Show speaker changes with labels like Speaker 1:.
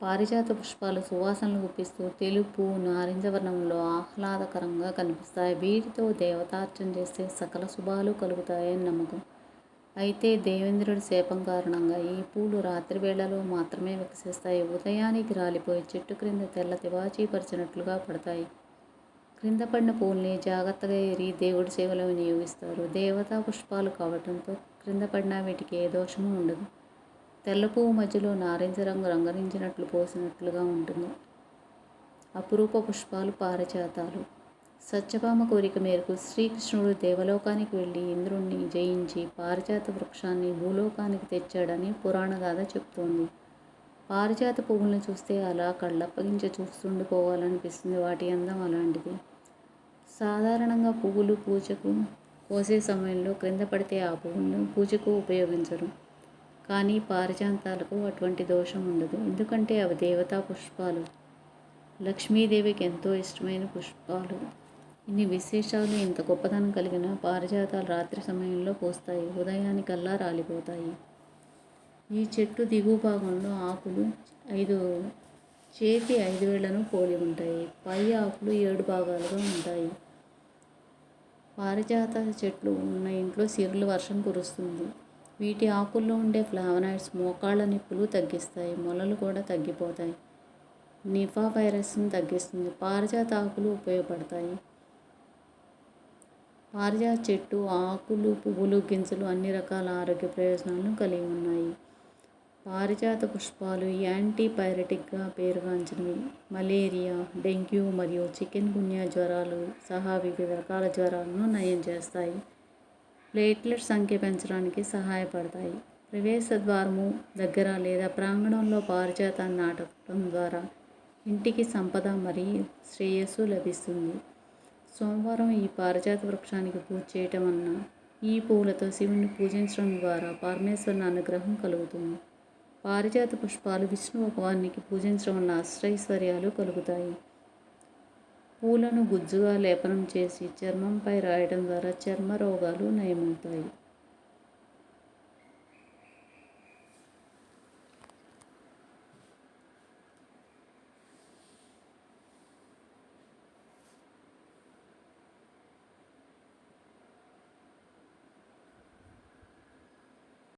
Speaker 1: పారిజాత పుష్పాలు సువాసనలు గుప్పిస్తూ తెలుపు నారింజ వర్ణంలో ఆహ్లాదకరంగా కనిపిస్తాయి. వీటితో దేవతార్చన చేస్తే సకల శుభాలు కలుగుతాయని నమ్మకం. అయితే దేవేంద్రుడి శాపం కారణంగా ఈ పూలు రాత్రి వేళలో మాత్రమే వికసిస్తాయి. ఉదయానికి రాలిపోయి చెట్టు క్రింద తెల్ల తివాచీ పరిచినట్లుగా పడతాయి. క్రింద పడిన పూల్ని జాగ్రత్తగా ఏరి దేవుడి సేవలో వినియోగిస్తారు. దేవతా పుష్పాలు కావటంతో క్రింద పడిన వీటికి ఏ దోషము ఉండదు. తెల్ల పువ్వు మధ్యలో నారింజ రంగు రంగరించినట్లు పోసినట్లుగా ఉంటుంది. అపురూప పుష్పాలు పారిజాతాలు. సత్యభామ కోరిక మేరకు శ్రీకృష్ణుడు దేవలోకానికి వెళ్ళి ఇంద్రుణ్ణి జయించి పారిజాత వృక్షాన్ని భూలోకానికి తెచ్చాడని పురాణగాథ చెప్తోంది. పారిజాత పువ్వులను చూస్తే అలా కళ్ళప్పగించి చూస్తుండిపోవాలనిపిస్తుంది. వాటి అందం అలాంటిది. సాధారణంగా పువ్వులు పూజకు కోసే సమయంలో క్రింద పడితే ఆ పువ్వులను పూజకు ఉపయోగించరు. కానీ పారిజాతాలకు అటువంటి దోషం ఉండదు. ఎందుకంటే అవి దేవతా పుష్పాలు. లక్ష్మీదేవికి ఎంతో ఇష్టమైన పుష్పాలు. ఇన్ని విశేషాలు ఇంత గొప్పతనం కలిగిన పారిజాతాలు రాత్రి సమయంలో పోస్తాయి. ఉదయానికల్లా రాలిపోతాయి. ఈ చెట్టు దిగువ భాగంలో ఆకులు ఐదు చేతి ఐదు వేళ్ళను పోలి ఉంటాయి. పై ఆకులు ఏడు భాగాలుగా ఉంటాయి. పారిజాత చెట్లు ఉన్న ఇంట్లో సిరులు వర్షం కురుస్తుంది. వీటి ఆకుల్లో ఉండే ఫ్లావనాయిడ్స్ మోకాళ్ళ నొప్పులు తగ్గిస్తాయి మొలలు కూడా తగ్గిపోతాయి. నిఫా వైరస్ను తగ్గిస్తుంది. పారిజాత ఆకులు ఉపయోగపడతాయి. పారిజాత చెట్టు ఆకులు పువ్వులు గింజలు అన్ని రకాల ఆరోగ్య ప్రయోజనాలను కలిగి ఉన్నాయి. పారిజాత పుష్పాలు యాంటీ పైరటిక్గా పేరుగాంచినవి. మలేరియా డెంగ్యూ మరియు చికెన్ గున్యా జ్వరాలు సహా వివిధ రకాల జ్వరాలను నయం చేస్తాయి. ప్లేట్లెట్ సంఖ్య పెంచడానికి సహాయపడతాయి. ప్రవేశ ద్వారము దగ్గర లేదా ప్రాంగణంలో పారిజాతాన్ని నాటడం ద్వారా ఇంటికి సంపద మరియు శ్రేయస్సు లభిస్తుంది. సోమవారం ఈ పారిజాత వృక్షానికి పూజ చేయటం వలన ఈ పూలతో శివుని పూజించడం ద్వారా పరమేశ్వరుని అనుగ్రహం కలుగుతుంది. పారిజాత పుష్పాలు విష్ణు భగవానికి పూజించడం వలన అష్టైశ్వర్యాలు కలుగుతాయి. పూలను గుజ్జుగా లేపనం చేసి చర్మంపై రాయడం ద్వారా చర్మ రోగాలు నయమవుతాయి.